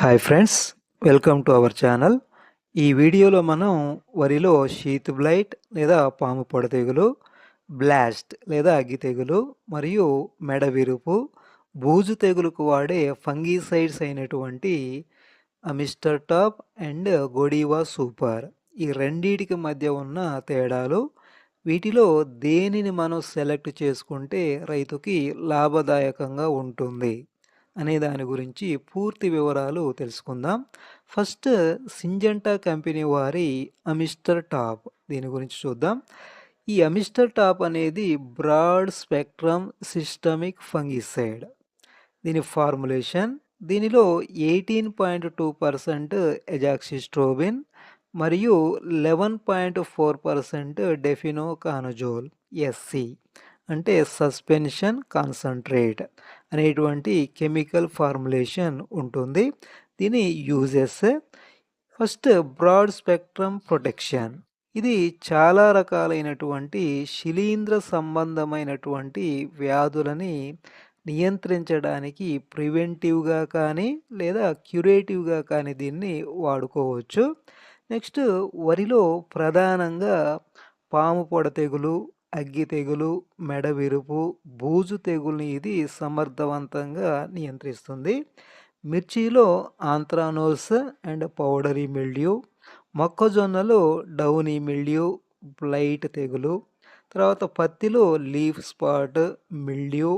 Hi friends welcome to our channel ఈ వీడియోలో మనం వరిలో షీత్ బ్లైట్ లేదా పాము పొడ తెగులు బ్లాస్ట్ లేదా అగ్గి తెగులు మరియు మెడ విరుపు బూజు తెగులుకు వాడే ఫంగీసైడ్స్ అయినటువంటి Amistar top and Godiva super. ఈ రెండిటికి మధ్య ఉన్న తేడాలు వీటిలో దేనిని మనం సెలెక్ట్ చేసుకుంటే రైతుకి లాభదాయకంగా ఉంటుంది. అనే దాని గురించి పూర్తి వివరాలు తెలుసుకుందాం. ఫస్ట్ సింజంటా కంపెనీ వారి అమిస్టర్ టాప్ దీని గురించి చూద్దాం. ఈ అమిస్టర్ టాప్ అనేది బ్రాడ్ స్పెక్ట్రమ్ సిస్టమిక్ ఫంగిసైడ్. దీని ఫార్ములేషన్ దీనిలో eighteen point two percent azoxystrobin మరియు eleven point four percent difenoconazole SC అంటే సస్పెన్షన్ కాన్సన్ట్రేట్ అనేటువంటి కెమికల్ ఫార్ములేషన్ ఉంటుంది. దీని uses first broad spectrum protection. ఇది చాలా రకాలైనటువంటి శిలీంద్ర సంబంధమైనటువంటి వ్యాధులని నియంత్రించడానికి ప్రివెంటివ్గా కానీ లేదా క్యూరేటివ్గా కానీ దీన్ని వాడుకోవచ్చు. నెక్స్ట్ వరిలో ప్రధానంగా పాము పొడ తెగులు అగ్గి తెగులు మెడ విరుపు బూజు తెగుల్ని ఇది సమర్థవంతంగా నియంత్రిస్తుంది. మిర్చిలో ఆంత్రానోస్ అండ్ పౌడరీ మిల్డ్యూ మొక్కజొన్నలో డౌనీ మిల్డ్యూ బ్లైట్ తెగులు తర్వాత పత్తిలో లీఫ్ స్పాట్ మిల్డ్యూ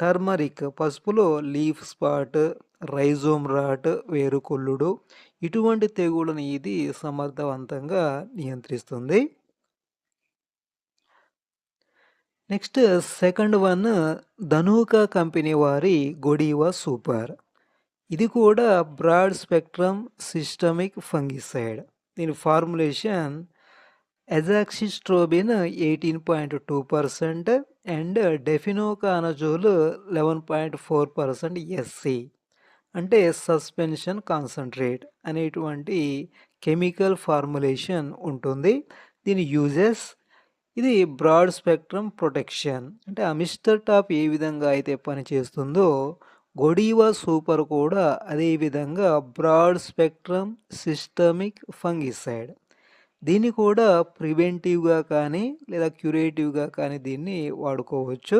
టర్మరిక్ పసుపులో లీఫ్ స్పాట్ రైజోమ్ రాట్ వేరుకొల్లుడు ఇటువంటి తెగుళ్ళని ఇది సమర్థవంతంగా నియంత్రిస్తుంది. Next second one Dhanuka company వారి గొడీవా సూపర్. ఇది కూడా బ్రాడ్ స్పెక్ట్రమ్ సిస్టమిక్ ఫంగిసైడ్. దీని formulation azoxystrobin eighteen point two percent and difenoconazole eleven point four percent SC అంటే సస్పెన్షన్ కాన్సన్ట్రేట్ అనేటువంటి కెమికల్ ఫార్ములేషన్ ఉంటుంది. దీని యూజెస్ ఇది బ్రాడ్ స్పెక్ట్రమ్ ప్రొటెక్షన్. అంటే అమిస్టర్ టాప్ ఏ విధంగా అయితే పనిచేస్తుందో గొడీవా సూపర్ కూడా అదే విధంగా బ్రాడ్ స్పెక్ట్రమ్ సిస్టమిక్ ఫంగిసైడ్. దీన్ని కూడా ప్రివెంటివ్గా కానీ లేదా క్యూరేటివ్గా కానీ దీన్ని వాడుకోవచ్చు.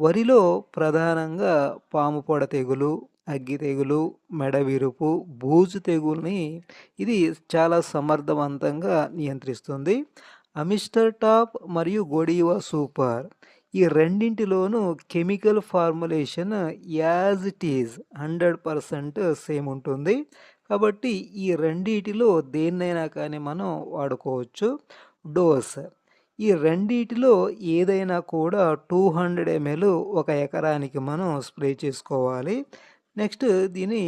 వరిలో ప్రధానంగా పాము పొడ తెగులు అగ్గి తెగులు మెడ విరుపు బూజు తెగుల్ని ఇది చాలా సమర్థవంతంగా నియంత్రిస్తుంది. అమిస్టర్ టాప్ మరియు గొడీవా సూపర్. ఈ రెండింటిలోనూ chemical formulation as it is hundred percent same ఉంటుంది. కాబట్టి ఈ రెండిటిలో దేన్నైనా కానీ మనం వాడుకోవచ్చు. డోస్. ఈ రెండిటిలో ఏదైనా కూడా టూ హండ్రెడ్ ఎంఎల్ ఒక ఎకరానికి మనం స్ప్రే చేసుకోవాలి. నెక్స్ట్ దీని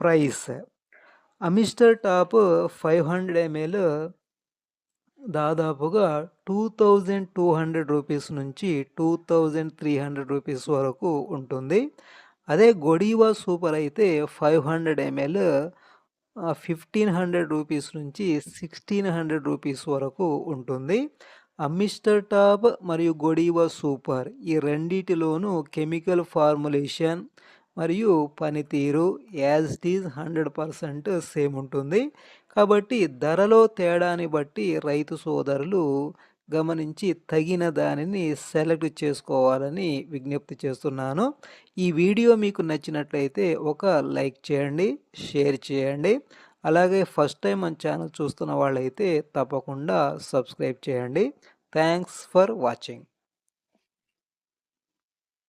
price. Amistar top five hundred ML దాదాపుగా two thousand two hundred rupees నుంచి two thousand three hundred rupees వరకు ఉంటుంది. అదే గొడీవా సూపర్ అయితే five hundred ML fifteen hundred rupees నుంచి సిక్స్టీన్ హండ్రెడ్ రూపీస్ వరకు ఉంటుంది. అమిస్టర్ టాప్ మరియు గొడీవా సూపర్ ఈ రెండిటిలోనూ కెమికల్ ఫార్ములేషన్ మరియు పనితీరు as it is hundred percent same ఉంటుంది. కాబట్టి ధరలో తేడాని బట్టి రైతు సోదరులు గమనించి తగిన దానిని సెలెక్ట్ చేసుకోవాలని విజ్ఞప్తి చేస్తున్నాను. ఈ వీడియో మీకు నచ్చినట్లయితే ఒక లైక్ చేయండి షేర్ చేయండి. అలాగే ఫస్ట్ టైం మన ఛానల్ చూస్తున్న వాళ్ళైతే తప్పకుండా సబ్స్క్రైబ్ చేయండి. Thanks for watching.